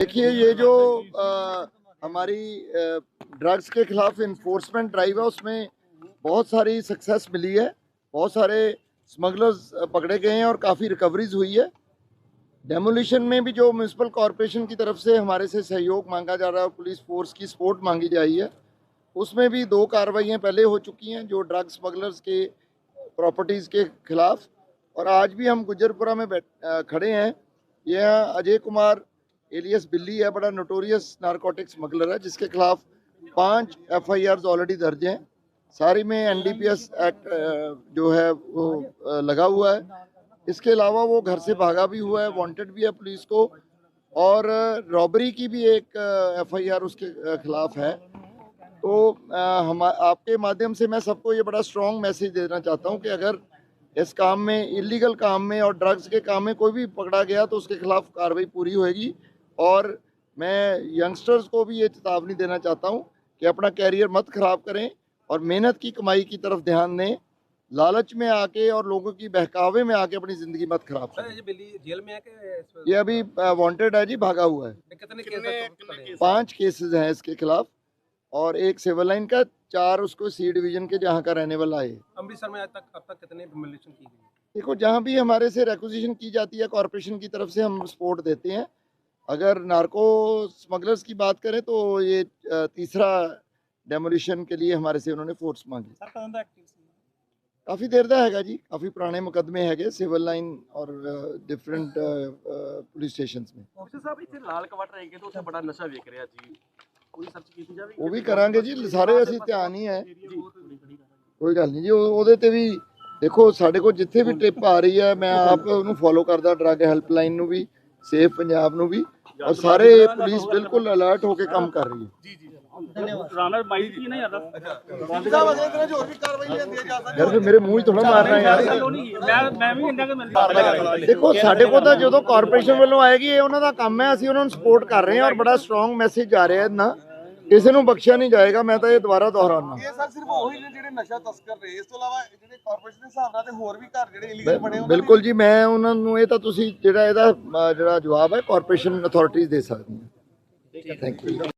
देखिए ये जो अ, हमारी ड्रग्स के खिलाफ इन्फोर्समेंट ड्राइव है उसमें बहुत सारी सक्सेस मिली है। बहुत सारे स्मगलर्स पकड़े गए हैं और काफ़ी रिकवरीज हुई है। डेमोलिशन में भी जो म्यूनसिपल कॉरपोरेशन की तरफ़ से हमारे से सहयोग मांगा जा रहा है और पुलिस फोर्स की सपोर्ट मांगी जा रही है उसमें भी दो कार्रवाइयाँ पहले हो चुकी हैं जो ड्रग स्मगलर्स के प्रॉपर्टीज़ के खिलाफ। और आज भी हम गुजरपुरा में बैठ खड़े हैं। यह अजय कुमार एलियस बिल्ली है, बड़ा नोटोरियस नारकोटिक स्मगलर है, जिसके खिलाफ पाँच एफ़ आई आर ऑलरेडी दर्ज हैं। सारी में N D P S act जो है, वो लगा हुआ है। इसके अलावा वो घर से भागा भी हुआ है वांटेड भी है पुलिस को, और रॉबरी की भी एक एफ़ आई आर उसके खिलाफ है। तो हम, आपके माध्यम से मैं सबको ये बड़ा स्ट्रॉन्ग मैसेज देना चाहता हूँ कि अगर इस काम में इलीगल काम में और ड्रग्स के काम में कोई भी पकड़ा गया तो उसके खिलाफ कार्रवाई पूरी होएगी। और मैं यंगस्टर्स को भी ये चेतावनी देना चाहता हूँ कि अपना कैरियर मत खराब करें और मेहनत की कमाई की तरफ़ ध्यान दें लालच में आके और लोगों की बहकावे में आके अपनी ज़िंदगी मत खराब करें। ये जेल में है कि इस वक्त- ये अभी वांटेड है जी भागा हुआ है। कितने हैं? पाँच केसेस हैं इसके खिलाफ और एक सिविल लाइन का चार उसको सी डिवीज़न के जहाँ का रहने वाला है। अमृतसर में आज तक अब तक कितने की गई देखो जहाँ भी हमारे से रेक्विजिशन की जाती है कॉरपोरेशन की तरफ़ से हम सपोर्ट देते हैं। अगर नार्को स्मगलर्स की बात करें तो ये अ, तीसरा डेमोलिशन के लिए हमारे से उन्होंने फोर्स मांगी ਸਰ ਕਦੋਂ ਦਾ ਐਕਟਿਵ ਸੀ ਕਾਫੀ ਦੇਰ ਦਾ ਹੈਗਾ ਜੀ ਕਾਫੀ ਪੁਰਾਣੇ ਮੁਕੱਦਮੇ ਹੈਗੇ ਸਿਵਲ ਲਾਈਨ ਔਰ ਡਿਫਰੈਂਟ ਪੁਲਿਸ ਸਟੇਸ਼ਨਸ में ਅਫਸਰ ਸਾਹਿਬ ਇੱਥੇ ਲਾਲ ਕਵਾਟਰ ਹੈਗੇ ਤਾਂ ਉੱਥੇ ਬੜਾ ਨਸ਼ਾ ਵਿਕ ਰਿਹਾ ਜੀ ਕੋਈ ਸਰਚ ਕੀਤੀ ਜਾਵੇ ਉਹ ਵੀ ਕਰਾਂਗੇ ਜੀ ਸਾਰੇ ਅਸੀਂ ਧਿਆਨ ਹੀ ਹੈ ਕੋਈ ਗੱਲ ਨਹੀਂ ਜੀ ਉਹ- ਉਹਦੇ ਤੇ ਵੀ ਦੇਖੋ ਸਾਡੇ ਕੋਲ ਜਿੱਥੇ ਵੀ ਟ੍ਰਿਪ ਆ ਰਹੀ ਹੈ ਮੈਂ ਆਪ ਉਹਨੂੰ ਫੋਲੋ ਕਰਦਾ ਡਰੱਗ ਹੈਲਪਲਾਈਨ ਨੂੰ ਵੀ ਸੇਫ ਪੰਜਾਬ ਨੂੰ ਵੀ ਔਰ ਸਾਰੇ ਪੁਲਿਸ ਬਿਲਕੁਲ ਅਲਰਟ ਹੋ ਕੇ ਕੰਮ ਕਰ ਰਹੀ ਹੈ। ਰਾਣਾ ਮਾਈਕ ਹੀ ਨਹੀਂ ਆਦਾ ਯਾਰ ਫਿਰ ਮੇਰੇ ਮੂੰਹ 'ਚ ਥੋੜਾ ਮਾਰਨਾ ਯਾਰ। ਮੈਂ ਮੈਂ ਵੀ ਇੰਨਾ ਕਿ ਮਿਲ ਦੇਖੋ ਸਾਡੇ ਕੋਲ ਤਾਂ ਜਦੋਂ ਕਾਰਪੋਰੇਸ਼ਨ ਵੱਲੋਂ ਆਏਗੀ ਇਹ ਉਹਨਾਂ ਦਾ ਕੰਮ ਹੈ ਅਸੀਂ ਉਹਨਾਂ ਨੂੰ ਸਪੋਰਟ ਕਰ ਰਹੇ ਹਾਂ ਔਰ ਬੜਾ ਸਟਰੋਂਗ ਮੈਸੇਜ ਜਾ ਰਿਹਾ ਨਾ। ਕਿਸੇ ਨੂੰ ਬਖਸ਼ਿਆ ਨਹੀਂ ਜਾਏਗਾ ਮੈਂ ਤਾਂ ਇਹ ਦੁਬਾਰਾ ਦੁਹਰਾਉਣਾ ਇਹ ਸਰ ਸਿਰਫ ਉਹੀ ਨੇ ਜਿਹੜੇ ਨਸ਼ਾ ਤਸਕਰ ਨੇ। ਇਸ ਤੋਂ ਇਲਾਵਾ ਜਿਹੜੇ ਕਾਰਪੋਰੇਸ਼ਨ ਦੇ ਹਿਸਾਬ ਨਾਲ ਤੇ ਹੋਰ ਵੀ ਘਰ ਜਿਹੜੇ ਇਲੀਗਲ ਬਣੇ ਉਹਨਾਂ ਬਿਲਕੁਲ ਜੀ ਮੈਂ ਉਹਨਾਂ ਨੂੰ ਇਹ ਤਾਂ ਤੁਸੀਂ ਜਿਹੜਾ ਇਹਦਾ ਜਿਹੜਾ ਜਵਾਬ ਹੈ ਕਾਰਪੋਰੇਸ਼ਨ ਅਥਾਰਟੀਜ਼ ਦੇ ਸਕਦੀਆਂ ਥੈਂਕ ਯੂ